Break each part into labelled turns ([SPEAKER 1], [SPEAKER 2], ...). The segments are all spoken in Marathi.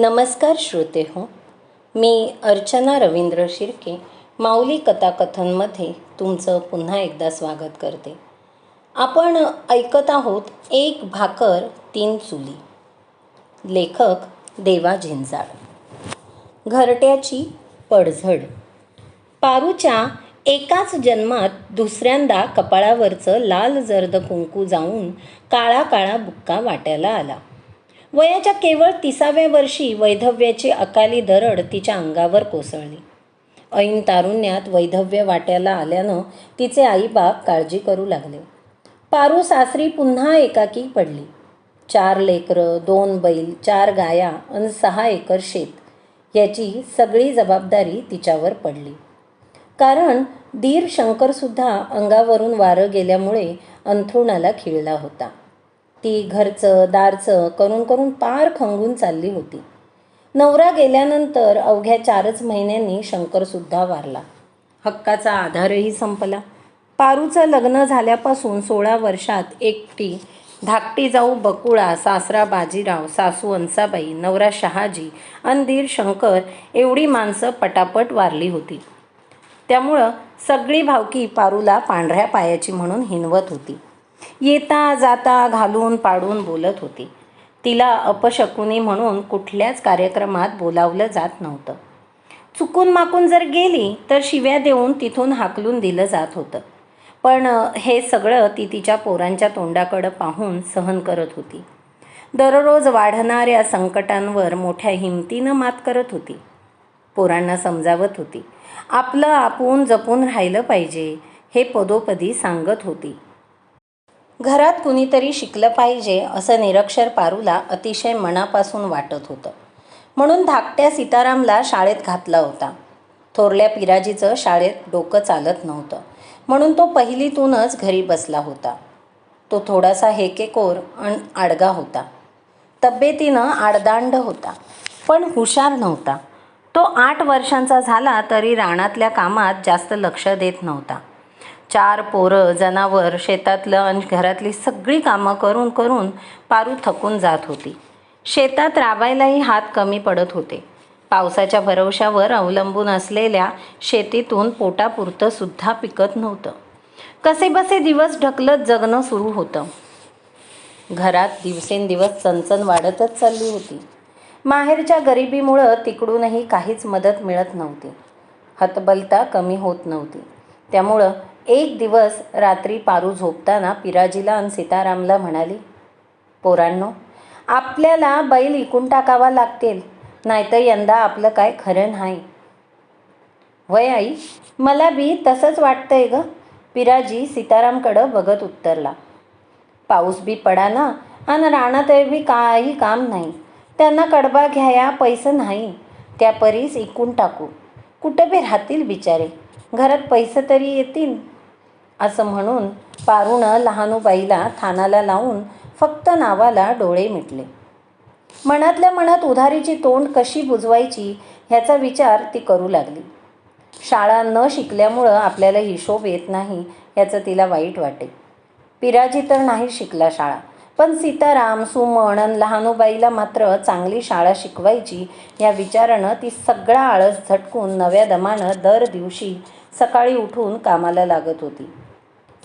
[SPEAKER 1] नमस्कार श्रोते हो मी अर्चना रवींद्र शिर्के माऊली कथाकथनमध्ये तुमचं पुन्हा एकदा स्वागत करते. आपण ऐकत आहोत एक भाकर तीन चुली. लेखक देवा झिंजाळ. घरट्याची पडझड. पारूच्या एकाच जन्मात दुसऱ्यांदा कपाळावरचं लाल जर्द कुंकू जाऊन काळा काळा बुक्का वाट्याला आला. वयाच्या केवळ तिसाव्या वर्षी वैधव्याची अकाली दरड तिच्या अंगावर कोसळली. ऐन तारुण्यात वैधव्य वाट्याला आल्यानं तिचे आईबाप काळजी करू लागले. पारू सासरी पुन्हा एकाकी पडली. चार लेकरं दोन बैल चार गाया आणि सहा एकर शेत याची सगळी जबाबदारी तिच्यावर पडली. कारण दीर शंकरसुद्धा अंगावरून वारं गेल्यामुळे अंथरुणाला खिळला होता. ती घरचं दारचं करून करून पार खंगून चालली होती. नवरा गेल्यानंतर अवघ्या चारच महिन्यांनी शंकरसुद्धा वारला. हक्काचा आधारही संपला. पारूचं लग्न झाल्यापासून सोळा वर्षात एकटी धाकटी जाऊ बकुळा सासरा बाजीराव सासू अंसाबाई नवरा शहाजी आणि शंकर एवढी माणसं पटापट वारली होती. त्यामुळं सगळी भावकी पारूला पांढऱ्या पायाची म्हणून हिनवत होती. येता जाता घालून पाडून बोलत होती. तिला अपशकुनी म्हणून कुठल्याच कार्यक्रमात बोलावलं जात नव्हतं. चुकून माकून जर गेली तर शिव्या देऊन तिथून हाकलून दिलं जात होतं. पण हे सगळं ती तिच्या पोरांच्या तोंडाकडं पाहून सहन करत होती. दररोज वाढणाऱ्या संकटांवर मोठ्या हिमतीनं मात करत होती. पोरांना समजावत होती. आपलं आपण जपून राहिलं पाहिजे हे पदोपदी सांगत होती. घरात कुणीतरी शिकलं पाहिजे असं निरक्षर पारूला अतिशय मनापासून वाटत होतं. म्हणून धाकट्या सीतारामला शाळेत घातला होता. थोरल्या पिराजीचं शाळेत डोकं चालत नव्हतं. म्हणून तो पहिलीतूनच घरी बसला होता. तो थोडासा हेकेकोर आणि आडगा होता. तब्येतीनं आडदांड होता पण हुशार नव्हता. तो आठ वर्षांचा झाला तरी रानातल्या कामात जास्त लक्ष देत नव्हता. चार पोरं जनावर शेतातलं आणि घरातली सगळी कामं करून करून पारू थकून जात होती. शेतात राबायलाही हात कमी पडत होते. पावसाच्या भरवशावर अवलंबून असलेल्या शेतीतून पोटापुरतं सुद्धा पिकत नव्हतं. कसेबसे दिवस ढकलत जगणं सुरू होतं. घरात दिवसेंदिवस चणचण वाढतच चालली होती. माहेरच्या गरिबीमुळं तिकडूनही काहीच मदत मिळत नव्हती. हतबलता कमी होत नव्हती. त्यामुळं एक दिवस रात्री पारू झोपताना पिराजीला आणि सीतारामला म्हणाली पोरांनो आपल्याला बैल इकून टाकावा लागतील नाहीतर यंदा आपलं काय खरं नाही. वय आई मला बी तसंच वाटतंय ग पिराजी सीतारामकडं बघत उत्तरला. पाऊस बी पडा ना आणि रानात बी काही काम नाही त्यांना कडबा घ्याया पैसे नाही त्या परीस इकून टाकू. कुठं बी राहतील बिचारे घरात पैसे तरी येतील असं म्हणून पारुणं लहानूबाईला थानाला लावून फक्त नावाला डोळे मिटले. मनातल्या मनात उधारीची तोंड कशी बुजवायची ह्याचा विचार ती करू लागली. शाळा न शिकल्यामुळं आपल्याला हिशोब येत नाही याचं तिला वाईट वाटे. पिराजी तर नाही शिकला शाळा पण सीताराम सुमन आणि लहानूबाईला मात्र चांगली शाळा शिकवायची या विचारानं ती सगळा आळस झटकून नव्या दमानं दर दिवशी सकाळी उठून कामाला लागत होती.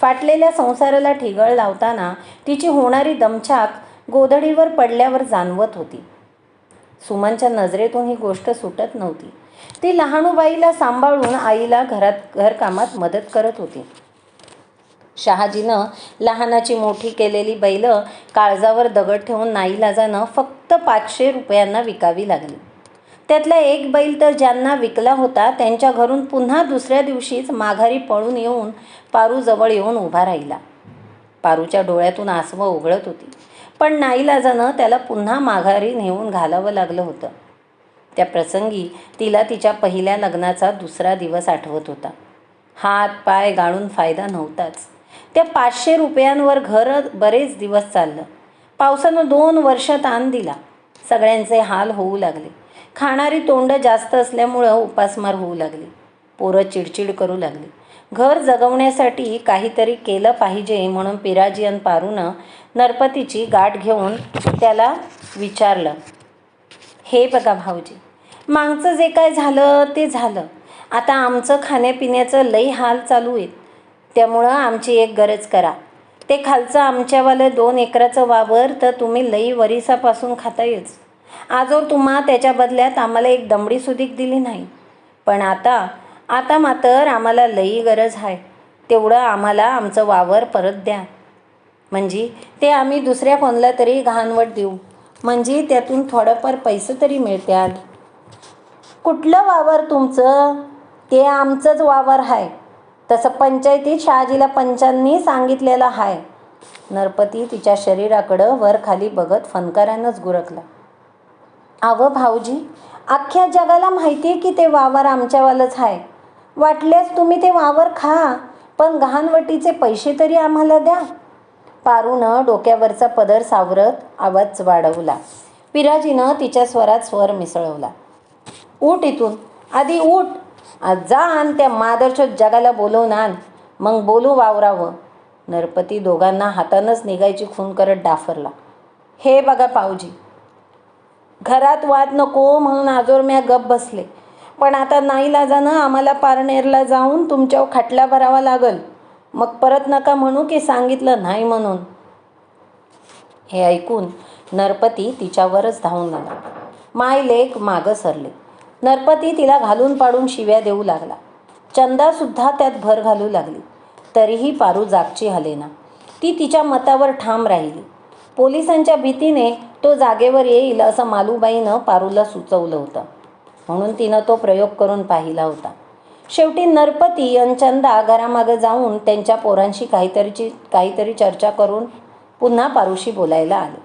[SPEAKER 1] फाटलेल्या संसाराला ठिगळ लावताना तिची होणारी दमछाक गोधडीवर पडल्यावर जाणवत होती. सुमनच्या नजरेतून ही गोष्ट सुटत नव्हती. ती लहानूबाईला सांभाळून आईला घरात घरकामात मदत करत होती. शहाजीनं लहानाची मोठी केलेली बैल काळजावर दगड ठेवून नाईलाजानं फक्त पाचशे रुपयांना विकावी लागली. त्यातला एक बैल तर ज्यांना विकला होता त्यांच्या घरून पुन्हा दुसऱ्या दिवशीच माघारी पळून येऊन पारू जवळ येऊन उभा राहिला. पारूच्या डोळ्यातून आसवं उघडत होती. पण नाईलाजानं त्याला पुन्हा माघारी नेऊन घालावं लागलं होतं. त्या प्रसंगी तिला तिच्या पहिल्या लग्नाचा दुसरा दिवस आठवत होता. हात पाय गाळून फायदा नव्हताच. त्या पाचशे रुपयांवर घर बरेच दिवस चाललं. पावसानं दोन वर्ष ताण दिला. सगळ्यांचे हाल होऊ लागले. खाणारी तोंड जास्त असल्यामुळं उपासमार होऊ लागली. पोरं चिडचिड करू लागली. घर जगवण्यासाठी काहीतरी केलं पाहिजे म्हणून पिराजियन पारूनं नरपतीची गाठ घेऊन त्याला विचारलं हे बघा भाऊजी मागचं जे काय झालं ते झालं. आता आमचं खाण्यापिण्याचं लई हाल चालू आहेत. त्यामुळं आमची एक गरज करा. ते खालचं आमच्यावालं दोन एकराचं वावर तर तुम्ही लई वरिसापासून खातायच. आजवर तुम्हा त्याच्या बदल्यात आम्हाला एक दमडी सुदीक दिली नाही. पण आता आता मात्र आम्हाला लई गरज आहे तेवढं आम्हाला आमचं वावर परत द्या. म्हणजे ते आम्ही दुसऱ्या कोणाला तरी घाणवट देऊ. म्हणजे त्यातून थोडंफार पैसे तरी मिळत्याल. कुठलं वावर तुमचं? ते आमचंच वावर आहे तसं पंचायतीत शहाजीला पंचांनी सांगितलेलं आहे नरपती तिच्या शरीराकडं वर खाली बघत फनकारानंच गुरकला. अवं भाऊजी अख्ख्या जगाला माहिती आहे की ते वावर आमच्यावालंच आहे वाटल्यास तुम्ही ते वावर खा पण गहाणवटीचे पैसे तरी आम्हाला द्या. पारूनं डोक्यावरचा पदर सावरत आवाज वाढवला. पिराजीनं तिच्या स्वरात स्वर मिसळवला. उठ इथून. आधी उठ आज जा आण त्या मादरच्या जगाला बोलवून आण मग बोलू वावरावं. नरपती दोघांना हातानंच निघायची खून करत डाफरला. हे बघा पावजी घरात वाद नको म्हणून आजोर म्या गप बसले. पण आता नाईलाजानं आम्हाला पारनेरला जाऊन तुमच्यावर खटला भरावा लागल. मग परत नका म्हणू की सांगितलं नाही म्हणून. हे ऐकून नरपती तिच्यावरच धावून आला. माय लेख मागं सरले. नरपती तिला घालून पाडून शिव्या देऊ लागला. चंदासुद्धा त्यात भर घालू लागली. तरीही पारू जागची हलेना ती तिच्या मतावर ठाम राहिली. पोलिसांच्या भीतीने तो जागेवर येईल असं मालूबाईनं पारूला सुचवलं होतं. म्हणून तिनं तो प्रयोग करून पाहिला होता. शेवटी नरपती आणि चंदा घरामागं जाऊन त्यांच्या पोरांशी काहीतरीची काहीतरी चर्चा करून पुन्हा पारूशी बोलायला आले.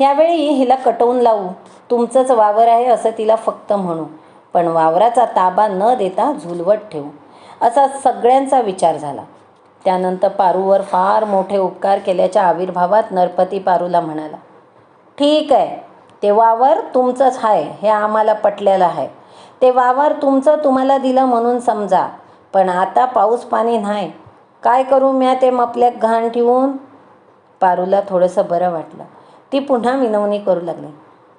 [SPEAKER 1] यावेळी हिला कटवून लावू तुमचंच वावर आहे असं तिला फक्त म्हणू पण वावराचा ताबा न देता झुलवत ठेवू असा सगळ्यांचा विचार झाला. त्यानंतर पारूवर फार मोठे उपकार केल्याच्या आविर्भावात नरपती पारूला म्हणाला ठीक आहे ते वावर तुमचंच आहे हे आम्हाला पटलेलं आहे. ते वावर तुमचं तुम्हाला दिलं म्हणून समजा पण आता पाऊस पाणी नाही. काय करू म्या ते मपल्यात घाण ठेवून? पारूला थोडंसं बरं वाटलं. ती पुन्हा विनवणी करू लागली.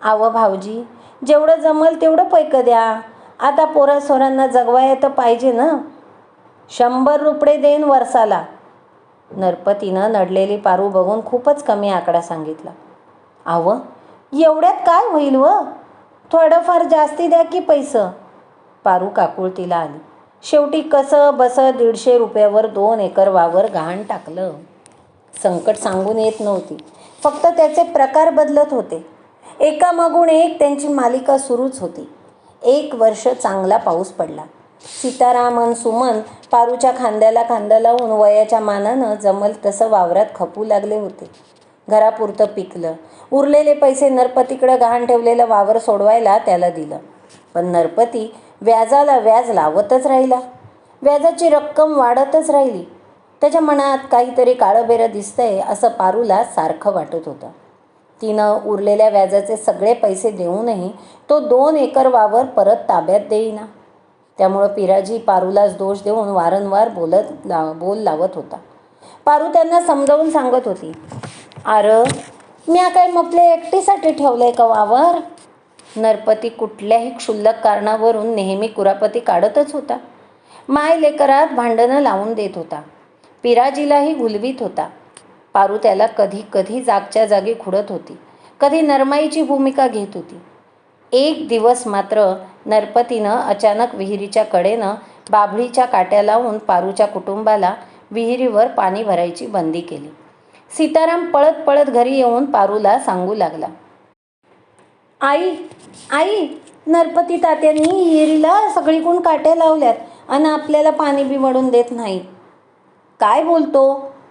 [SPEAKER 1] आवं भाऊजी जेवढं जमल तेवढं पैकं द्या. आता पोरा सोरांना जगवाय तर पाहिजे ना. शंभर रुपये देईन वर्षाला. नरपतीनं नडलेली पारू बघून खूपच कमी आकडा सांगितला. आवं एवढ्यात काय होईल व? थोडंफार जास्ती द्या की पैसं. पारू काकुळतीला आली. शेवटी कसं बसं दीडशे रुपयावर दोन एकर वावर घाण टाकलं. संकट सांगून येत नव्हती. फक्त त्याचे प्रकार बदलत होते. एकामागून एक त्यांची मालिका सुरूच होती. एक वर्ष चांगला पाऊस पडला. सीतारामन सुमन पारूच्या खांद्याला खांदा लावून वयाच्या मानानं जमल तसं वावरात खपू लागले होते. घरापुरतं पिकलं. उरलेले पैसे नरपतीकडं गहाण ठेवलेलं वावर सोडवायला त्याला दिलं. पण नरपती व्याजाला व्याज लावतच राहिला. व्याजाची रक्कम वाढतच राहिली. त्याच्या मनात काहीतरी काळंबेरं दिसतंय असं पारूला सारखं वाटत होतं. तिनं उरलेल्या व्याजाचे सगळे पैसे देऊनही तो दोन एकर वावर परत ताब्यात देईना. त्यामुळं पिराजी पारूलाच दोष देऊन वारंवार बोलत ला बोल लावत होता. पारू त्यांना समजावून सांगत होती. अरे मी काय मपले एकटीसाठी ठेवलंय का वावर? नरपती कुठल्याही क्षुल्लक कारणावरून नेहमी कुरापती काढतच होता. माय लेकरात भांडणं लावून देत होता. पिराजीलाही घुलवीत होता. पारू त्याला कधी कधी जागच्या जागी खुडत होती. कधी नरमाईची भूमिका घेत होती. एक दिवस मात्र नरपतीनं अचानक विहिरीच्या कडेनं बाभळीच्या काट्या लावून पारूच्या कुटुंबाला विहिरीवर पाणी भरायची बंदी केली. सीताराम पळत पळत घरी येऊन पारूला सांगू लागला. आई आई नरपती तात्यांनी हिरीला सगळीकडून काट्या लावल्यात आणि आपल्याला पाणी बी वळून देत नाही. काय बोलतो?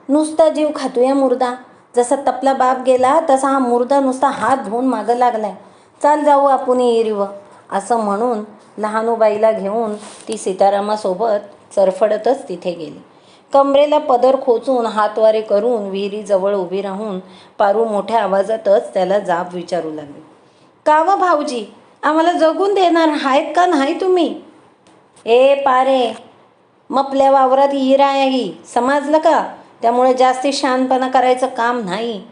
[SPEAKER 1] नुसता जीव खातोया मुर्दा. जसा तपला बाप गेला तसा हा मुर्दा नुसता हात धुवून मागं लागलाय. चाल जाऊ आपण येरीव असं म्हणून लहानूबाईला घेऊन ती सीतारामासोबत चरफडतच तिथे गेली. कमरेला पदर खोचून हातवारे करून विहिरीजवळ उभी राहून पारू मोठ्या आवाजातच त्याला जाब विचारू लागली. का व भाऊजी आम्हाला जगून देणार आहेत का नाही तुम्ही? ए पारे मपल्या वावरात हिरा आहे ही समजलं का? त्यामुळे जास्ती शानपणा करायचं काम नाही.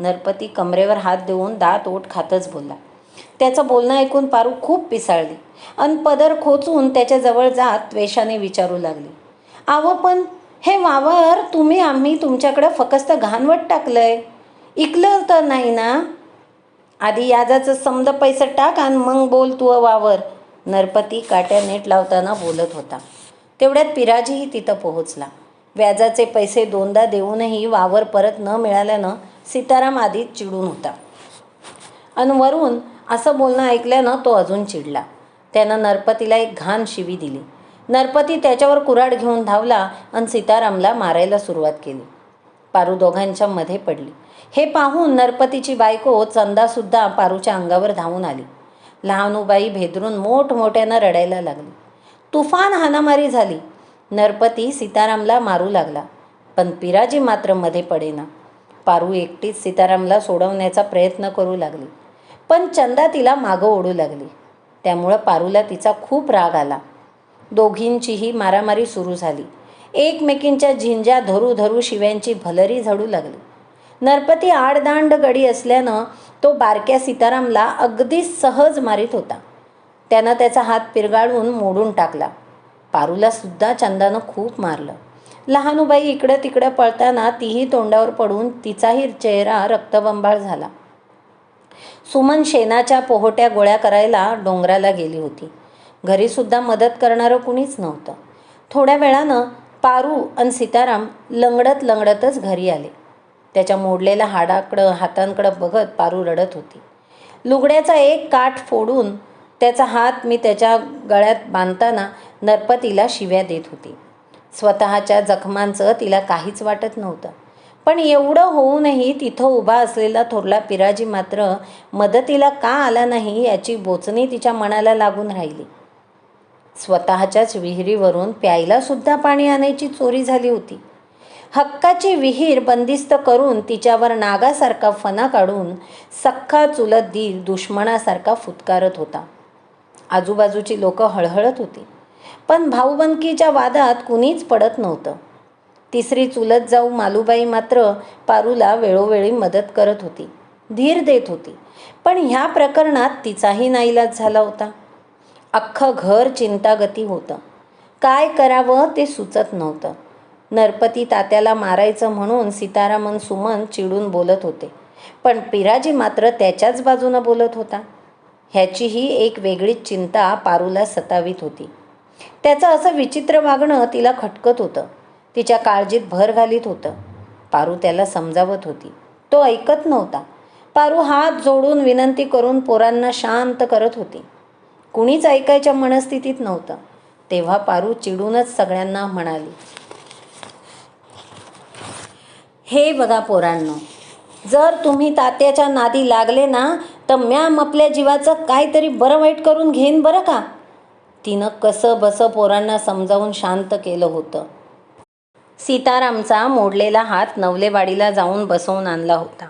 [SPEAKER 1] नरपती कमरेवर हात देऊन दात ओठ खातच बोलला. त्याचं बोलणं ऐकून पारू खूप पिसाळली. अन पदर खोचून त्याच्याजवळ जात त्वेषाने विचारू लागली. अहो पण हे वावर तुम्ही आम्ही तुमच्याकडं फकस्त घाणवट टाकलं आहे इकलं तर नाही ना? आधी याजाचं समद पैसे टाक आणि मग बोल तू वावर नरपती काट्या नेट लावताना बोलत होता. तेवढ्यात पिराजीही तिथं पोहोचला. व्याजाचे पैसे दोनदा देऊनही वावर परत न मिळाल्यानं सीताराम आधीच चिडून होता. आणि वरून असं बोलणं ऐकल्यानं तो अजून चिडला. त्यानं नरपतीला एक घाण शिवी दिली. नरपती त्याच्यावर कुऱ्हाड घेऊन धावला आणि सीतारामला मारायला सुरुवात केली. पारू दोघांच्या मध्ये पडली. हे पाहून नरपतीची बायको चंदासुद्धा पारूच्या अंगावर धावून आली. लहानूबाई भेदरून मोठमोठ्यानं रडायला लागली. तुफान हानामारी झाली. नरपती सीतारामला मारू लागला. पण पिराजी मात्रमध्ये पडेना. पारू एकटीच सीतारामला सोडवण्याचा प्रयत्न करू लागली. पण चंदा तिला मागं ओढू लागली. त्यामुळं पारूला तिचा खूप राग आला. दोघींचीही मारामारी सुरू झाली. एकमेकींच्या झिंज्या धरू धरू शिव्यांची भलरी झडू लागली. नरपती आडदांड गडी असल्यानं तो बारक्या सीतारामला अगदी सहज मारीत होता. त्यानं त्याचा हात पिरगाळून मोडून टाकला. पारूला सुद्धा चंदानं खूप मारलं. लहानूबाई इकडं तिकडं पळताना तीही तोंडावर पडून तिचाही चेहरा रक्तबंबाळ झाला. सुमन शेणाच्या पोहोट्या गोळ्या करायला डोंगराला गेली होती. घरीसुद्धा मदत करणारं कुणीच नव्हतं. थोड्या वेळानं पारू आणि सीताराम लंगडत लंगडतच घरी आले. त्याच्या मोडलेल्या हाडाकडं हातांकडं बघत पारू रडत होती. लुगड्याचा एक काठ फोडून त्याचा हात मी त्याच्या गळ्यात बांधताना नरपतीला शिव्या देत होती. स्वतःच्या जखमांचं तिला काहीच वाटत नव्हतं. पण एवढं होऊनही तिथं उभा असलेला थोरला पिराजी मात्र मदतीला का आला नाही याची बोचणी तिच्या मनाला लागून राहिली. स्वतःच्याच विहिरीवरून प्यायलासुद्धा पाणी आणायची चोरी झाली होती. हक्काची विहीर बंदिस्त करून तिच्यावर नागासारखा फणा काढून सख्खा चुलत दीर दुश्मनासारखा फुतकारत होता. आजूबाजूची लोकं हळहळत होती. पण भाऊबंदकीच्या वादात कुणीच पडत नव्हतं. तिसरी चुलत जाऊ मालूबाई मात्र पारूला वेळोवेळी मदत करत होती. धीर देत होती. पण ह्या प्रकरणात तिचाही नाईलाज झाला होता. अख्खं घर चिंतागती होतं. काय करावं ते सुचत नव्हतं. नरपती तात्याला मारायचं म्हणून सीतारामन सुमन चिडून बोलत होते. पण पिराजी मात्र त्याच्याच बाजूनं बोलत होता. ह्याचीही एक वेगळीच चिंता पारूला सतावीत होती. त्याचं असं विचित्र वागणं तिला खटकत होतं. तिच्या काळजीत भर घालीत होतं. पारू त्याला समजावत होती. तो ऐकत नव्हता. पारू हात जोडून विनंती करून पोरांना शांत करत होती. कुणीच ऐकायच्या मनस्थितीत नव्हतं. तेव्हा पारू चिडूनच सगळ्यांना म्हणाली हे बघा पोरांनो जर तुम्ही तात्याच्या नादी लागले ना तर मॅम आपल्या जीवाचं काहीतरी बरं वाईट करून घेईन बरं का? तिनं कसं बसं पोरांना समजावून शांत केलं होतं. सीतारामचा मोडलेला हात नवलेवाडीला जाऊन बसवून आणला होता.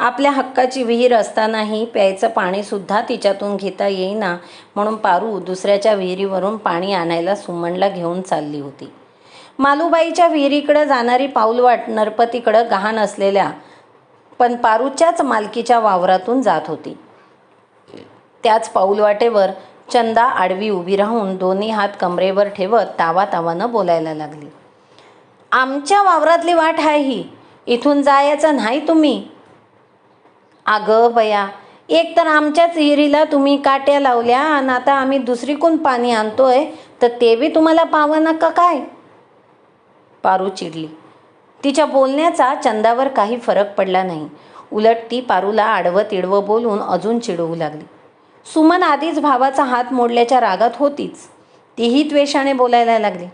[SPEAKER 1] आपल्या हक्काची विहीर असतानाही प्यायचं पाणीसुद्धा तिच्यातून घेता येईना म्हणून पारू दुसऱ्याच्या विहिरीवरून पाणी आणायला सुमनला घेऊन चालली होती. मालूबाईच्या विहिरीकडं जाणारी पाऊलवाट नरपतीकडं गहाण असलेल्या पण पारूच्याच मालकीच्या वावरातून जात होती. त्याच पाऊलवाटेवर चंदा आडवी उभी राहून दोन्ही हात कमरेवर ठेवत तावा तावानं बोलायला लागली. आमच्या वावरातली वाट आहे ही. इथून जायचं नाही तुम्ही. अगं बया एक तर आमच्याच विहिरीला तुम्ही काट्या लावल्या आणि आता आम्ही दुसरीकून पाणी आणतोय तर ते बी तुम्हाला पावना नका काय? पारू चिडली. तिच्या बोलण्याचा चंदावर काही फरक पडला नाही. उलट ती पारूला आडवं तिडवं बोलून अजून चिडवू लागली. सुमन आधीच भावाचा हात मोडल्याच्या रागात होतीच. तीही द्वेषाने बोलायला लागली.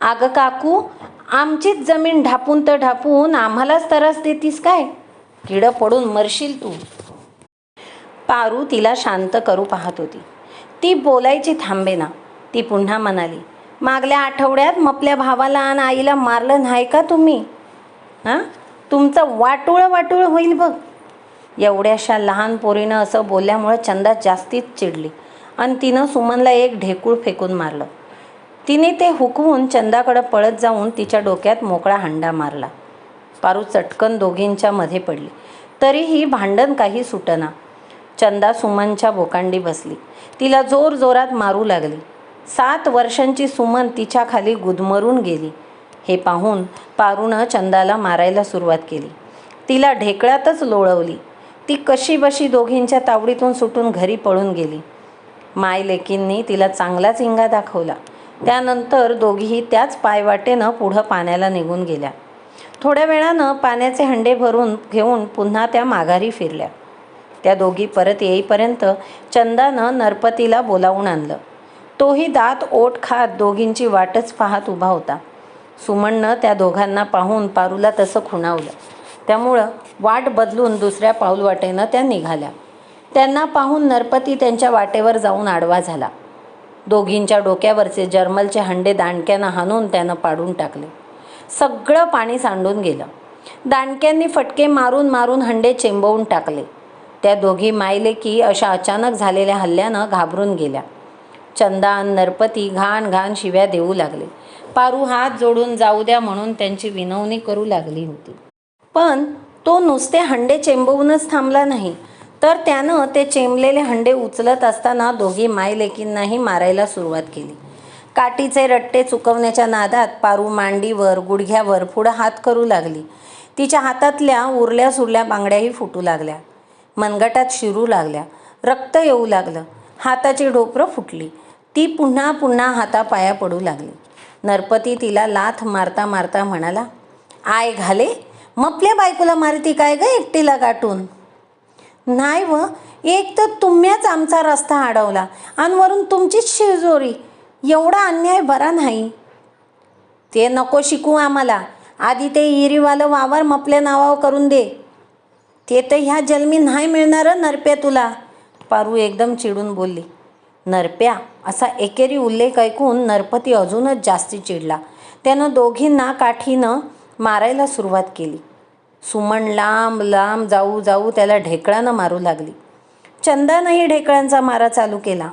[SPEAKER 1] अगं काकू आमचीच जमीन ढापून तर ढापून आम्हालाच तरस देतीस काय? किडं पडून मरशील तू. पारू तिला शांत करू पाहत होती. ती बोलायची थांबेना ती पुन्हा म्हणाली मागल्या आठवड्यात मपल्या भावाला आणि आईला मारलं नाही का तुम्ही? हां? तुमचं वाटुळं वाटुळं होईल बघ. एवढ्याशा लहान पोरीनं असं बोलल्यामुळं चंदा जास्तीच चिडली आणि तिनं सुमनला एक ढेकूळ फेकून मारलं. तिने ते हुकवून चंदाकडं पळत जाऊन तिच्या डोक्यात मोकळा हंडा मारला. पारू चटकन दोघींच्या मध्ये पडली. तरीही भांडण काही सुटना. चंदा सुमनच्या बोकांडी बसली. तिला जोर जोरात मारू लागली. सात वर्षांची सुमन तिच्या खाली गुदमरून गेली. हे पाहून पारूनं चंदाला मारायला सुरुवात केली. तिला ढेकळ्यातच लोळवली. ती कशी बशी दोघींच्या तावडीतून सुटून घरी पळून गेली. माय लेकींनी तिला चांगलाच हिंगा दाखवला. त्यानंतर दोघीही त्याच पायवाटेनं पुढं पाण्याला निघून गेल्या. थोड्या वेळानं पाण्याचे हंडे भरून घेऊन पुन्हा त्या माघारी फिरल्या. त्या दोघी परत येईपर्यंत चंदानं नरपतीला बोलावून आणलं. तोही दात ओठ खात दोघींची वाटच पाहत उभा होता. सुमननं त्या दोघांना पाहून पारूला तसं खुणावलं. त्यामुळं वाट बदलून दुसऱ्या पाऊलवाटेनं त्या निघाल्या. त्यांना पाहून नरपती त्यांच्या वाटेवर जाऊन आडवा झाला. दोघींच्या डोक्यावरचे जर्मलचे हंडे दांडक्यानं हाणून त्यानं पाडून टाकले. सगळं पाणी सांडून गेलं. दांडक्यांनी फटके मारून मारून हंडे चेंबवून टाकले. त्या दोघी मायले की अशा अचानक झालेल्या हल्ल्यानं घाबरून गेल्या. चंदान नरपती घाण घाण शिव्या देऊ लागले. पारू हात जोडून जाऊ द्या म्हणून त्यांची विनवणी करू लागली होती. पण तो नुसते हंडे चेंबवूनच थांबला नाही. तर त्यानं ते चेंबलेले हंडे उचलत असताना दोघी मायलेकींनाही मारायला सुरुवात केली. काठीचे रट्टे चुकवण्याच्या नादात पारू मांडीवर गुडघ्यावर पुढं हात करू लागली. तिच्या हातातल्या उरल्या सुरल्या बांगड्याही फुटू लागल्या. मनगटात शिरू लागल्या. रक्त येऊ लागलं. हाताची ढोपरं फुटली. ती पुन्हा पुन्हा हातापाया पडू लागली. नरपती तिला लाथ मारता मारता म्हणाला आय घाले मपल्या बायकोला मारती काय ग एकटीला गाठून? नाही व एक तर तुम्हीच आमचा रस्ता अडवला आणि वरून तुमचीच शिरजोरी. एवढा अन्याय बरा नाही. ते नको शिकू आम्हाला. आधी ते इरीवालं वावर मपल्या नावावर करून दे. ते तर ह्या जन्मी नाही मिळणार नरप्या तुला. पारू एकदम चिडून बोलली. नरप्या असा एकेरी उल्लेख ऐकून नरपती अजूनच जास्ती चिडला. त्यानं दोघींना काठीनं मारायला सुरुवात केली. सुमन लांब लांब जाऊ जाऊ त्याला ढेकळानं मारू लागली. चंदानंही ढेकळांचा मारा चालू केला.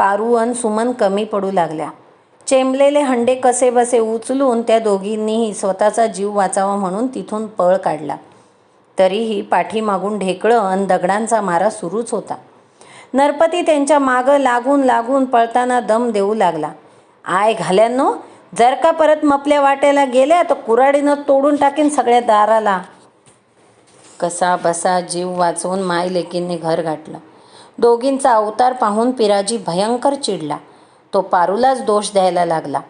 [SPEAKER 1] पारू अन सुमन कमी पडू लागल्या. चेंबलेले हंडे कसे बसे उचलून त्या दोघींनीही स्वतःचा जीव वाचावा म्हणून तिथून पळ काढला. तरीही पाठीमागून ढेकळं अन दगडांचा मारा सुरूच होता. नरपती त्यांच्या मागं लागून लागून पळताना दम देऊ लागला. आय घाल्यांनो जर का परत मपल्या वाट्याला गेल्या तर कुऱ्हाडीनं तोडून टाकीन सगळ्या दाराला. कसा बसा जीव वाचवून माय लेकींनी घर गाठलं. दोघींचा अवतार पाहून पिराजी भयंकर चिडला. तो पारूलाच दोष द्यायला लागला.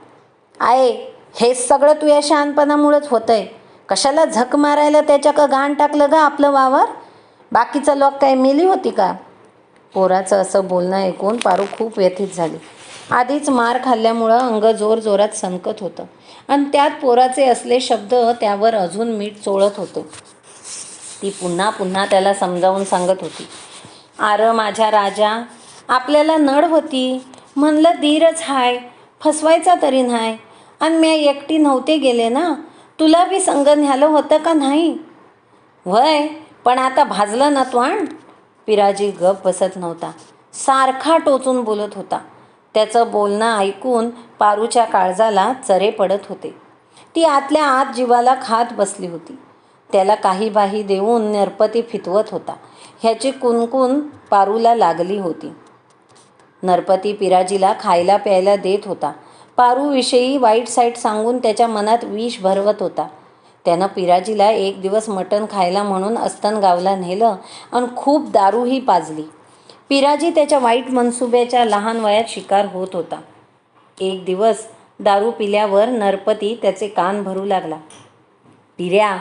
[SPEAKER 1] आये हे सगळं तुझ्या शहाणपणामुळेच होतंय. कशाला झक मारायला त्याच्या का घाण टाकलं गं आपलं वावर? बाकीचा लोक काय मिली होती का? पोराचं असं बोलणं ऐकून पारू खूप व्यथित झाली. आधीच मार खाल्ल्यामुळं अंग जोर जोरात सनकत होतं. आणि त्यात पोराचे असले शब्द त्यावर अजून मीठ चोळत होते. ती पुन्हा पुन्हा त्याला समजावून सांगत होती. आर माझ्या राजा आपल्याला नड होती. म्हणलं धीरच हाय फसवायचा तरी नाही. आणि मी एकटी नव्हते गेले ना तुला बी संग न्यालं होतं का नाही? वय पण आता भाजलं ना आण. पिराजी गप बसत नव्हता. सारखा टोचून बोलत होता. त्याचं बोलणं ऐकून पारूच्या काळजाला चरे पडत होते. ती आतल्या आत जीवाला खात बसली होती. त्याला काही बाही देऊन नरपती फितवत होता. ह्याची कुणकुण पारूला लागली होती. नरपती पिराजीला खायला प्यायला देत होता. पारूविषयी वाईट साईट सांगून त्याच्या मनात विष भरवत होता. त्यानं पिराजीला एक दिवस मटण खायला म्हणून अस्तनगावला नेलं आणि खूप दारूही पाजली. पिराजी त्याच्या वाईट मनसुब्याच्या लहान वयात शिकार होत होता. एक दिवस दारू पिल्यावर नरपती त्याचे कान भरू लागला. पिऱ्या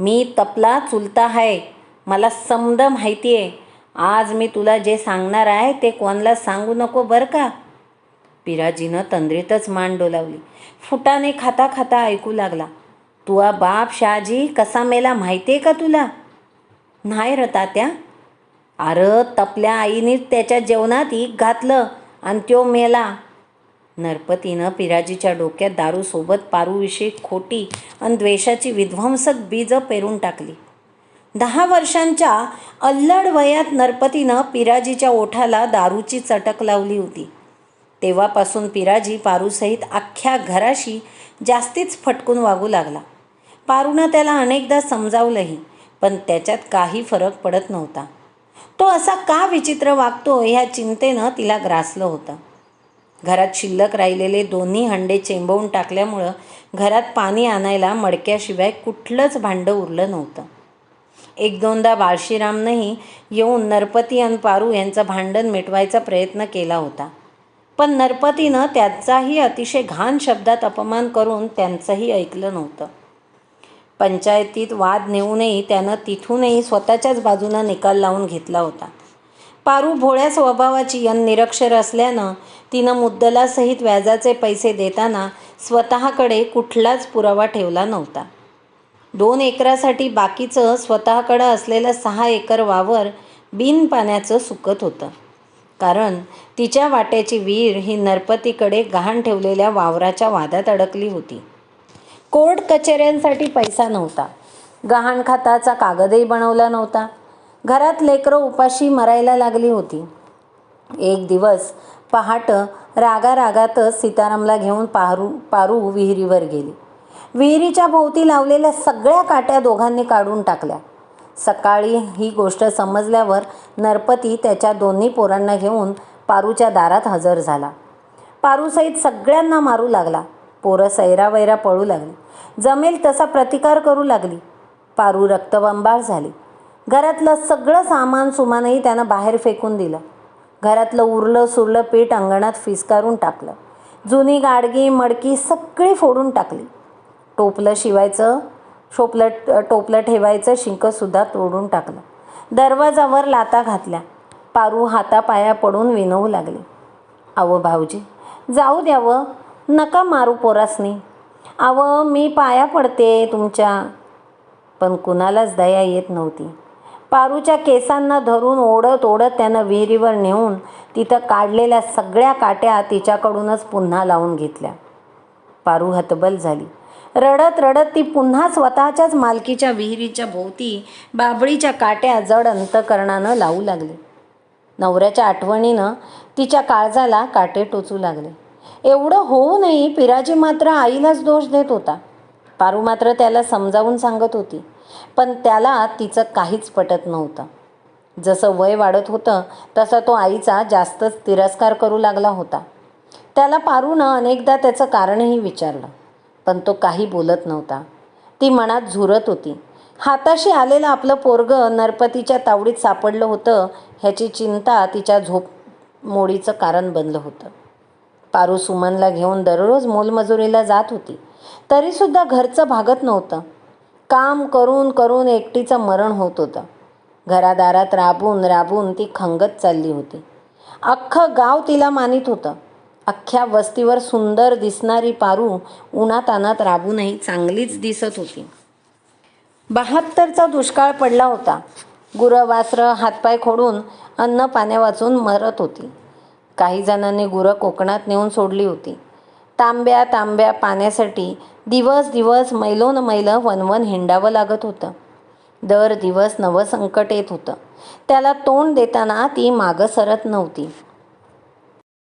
[SPEAKER 1] मी तपला चुलता आहे मला समद माहिती आहे आज मी तुला जे सांगणार आहे ते कोणाला सांगू नको बरं का? पिराजीनं तंद्रीतच मान डोलावली. फुटाने खाता खाता ऐकू लागला. तुआ बाप शहाजी कसा मेला माहिती आहे का तुला? नाही र तात्या. अरे तपल्या आईने त्याच्या जेवणात ईक घातलं आणि त्यो मेला. नरपतीनं पिराजीच्या डोक्यात दारूसोबत पारूविषयी खोटी आणि द्वेषाची विध्वंसक बीजं पेरून टाकली. दहा वर्षांच्या अल्लड वयात नरपतीनं पिराजीच्या ओठाला दारूची चटक लावली होती. तेव्हापासून पिराजी पारूसहित अख्ख्या घराशी जास्तीच फटकून वागू लागला. पारूनं त्याला अनेकदा समजावलंही पण त्याच्यात काही फरक पडत नव्हता. तो असा का विचित्र वागतो ह्या चिंतेनं तिला ग्रासलं होतं. घरात शिल्लक राहिलेले दोन्ही हंडे चेंबवून टाकल्यामुळं घरात पाणी आणायला मडक्याशिवाय कुठलंच भांडं उरलं नव्हतं. एक दोनदा बाळशीरामनंही येऊन नरपती आणि पारू यांचं भांडण मिटवायचा प्रयत्न केला होता. पण नरपतीनं त्याचाही अतिशय घाण शब्दात अपमान करून त्यांचंही ऐकलं नव्हतं. पंचायतीत वाद नेऊनही त्यानं तिथूनही स्वतःच्याच बाजूनं निकाल लावून घेतला होता. पारू भोळ्या स्वभावाची यन निरक्षर असल्यानं तिनं मुद्दलासहित व्याजाचे पैसे देताना स्वतःकडे कुठलाच पुरावा ठेवला नव्हता. दोन एकरासाठी बाकीचं स्वतःकडं असलेलं सहा एकर वावर बिन पाण्याचं सुकत होतं. कारण तिच्या वाट्याची विहीर ही नरपतीकडे गहाण ठेवलेल्या वावराच्या वादात अडकली होती. कोर्ट कचेऱ्यांसाठी पैसा नव्हता. गहाण खाताचा कागदही बनवला नव्हता. घरात लेकरं उपाशी मरायला लागली होती. एक दिवस पहाट रागा रागातच सीतारामला घेऊन पारू पारू विहिरीवर गेली. विहिरीच्या भोवती लावलेल्या सगळ्या काट्या दोघांनी काढून टाकल्या. सकाळी ही गोष्ट समजल्यावर नरपती त्याच्या दोन्ही पोरांना घेऊन पारूच्या दारात हजर झाला. पारूसहित सगळ्यांना मारू लागला. पोरं सैरावैरा पळू लागली. जमेल तसा प्रतिकार करू लागली. पारू रक्तबंबाळ झाली. घरातलं सगळं सामान सुमानही त्यानं बाहेर फेकून दिलं. घरातलं उरलं सुरलं पीठ अंगणात फिसकारून टाकलं. जुनी गाडगी मडकी सगळी फोडून टाकली. टोपलं शिवायचं शोपलं टोपलं ठेवायचं शिंकंसुद्धा तोडून टाकलं. दरवाजावर लाता घातल्या. पारू हातापाया पडून विनवू लागली. अव भाऊजी जाऊ द्यावं. नका मारू पोरासनी. अव मी पाया पडते तुमच्या. पण कुणालाच दया येत नव्हती. पारूच्या केसांना धरून ओढत ओढत त्यानं विहिरीवर नेऊन तिथं काढलेल्या सगळ्या काट्या तिच्याकडूनच पुन्हा लावून घेतल्या. पारू हतबल झाली. रडत रडत ती पुन्हा स्वतःच्याच मालकीच्या विहिरीच्या भोवती बाबळीच्या काट्या जड अंतकरणानं लावू लागली. नवऱ्याच्या आठवणीनं तिच्या काळजाला काटे टोचू लागले. एवढं होऊनही पिराजी मात्र आईलाच दोष देत होता. पारू मात्र त्याला समजावून सांगत होती पण त्याला तिचं काहीच पटत नव्हतं. जसं वय वाढत होतं तसा तो आईचा जास्तच तिरस्कार करू लागला होता. त्याला पारूनं अनेकदा त्याचं कारणही विचारलं. पण तो काही बोलत नव्हता. ती मनात झुरत होती. हाताशी आलेलं आपलं पोरगं नरपतीच्या तावडीत सापडलं होतं ह्याची चिंता तिच्या झोप मोडीचं कारण बनलं होतं. पारू सुमनला घेऊन दररोज मोलमजुरीला जात होती. तरीसुद्धा घरचं भागत नव्हतं. काम करून करून एकटीचं मरण होत होतं. घरादारात राबून राबून ती खंगत चालली होती. अख्खं गाव तिला मानित होतं. अख्ख्या वस्तीवर सुंदर दिसणारी पारू उन्हातानात राबूनही चांगलीच दिसत होती. बहात्तरचा दुष्काळ पडला होता. गुरं वासरं हातपाय खोडून अन्न पाण्या वाचून मरत होती. काही जणांनी गुरं कोकणात नेऊन सोडली होती. तांब्या तांब्या पाण्यासाठी दिवस दिवस मैलोन मैलं वनवन हिंडावं लागत होतं. दर दिवस नवं संकट येत होतं. त्याला तोंड देताना ती मागं सरत नव्हती.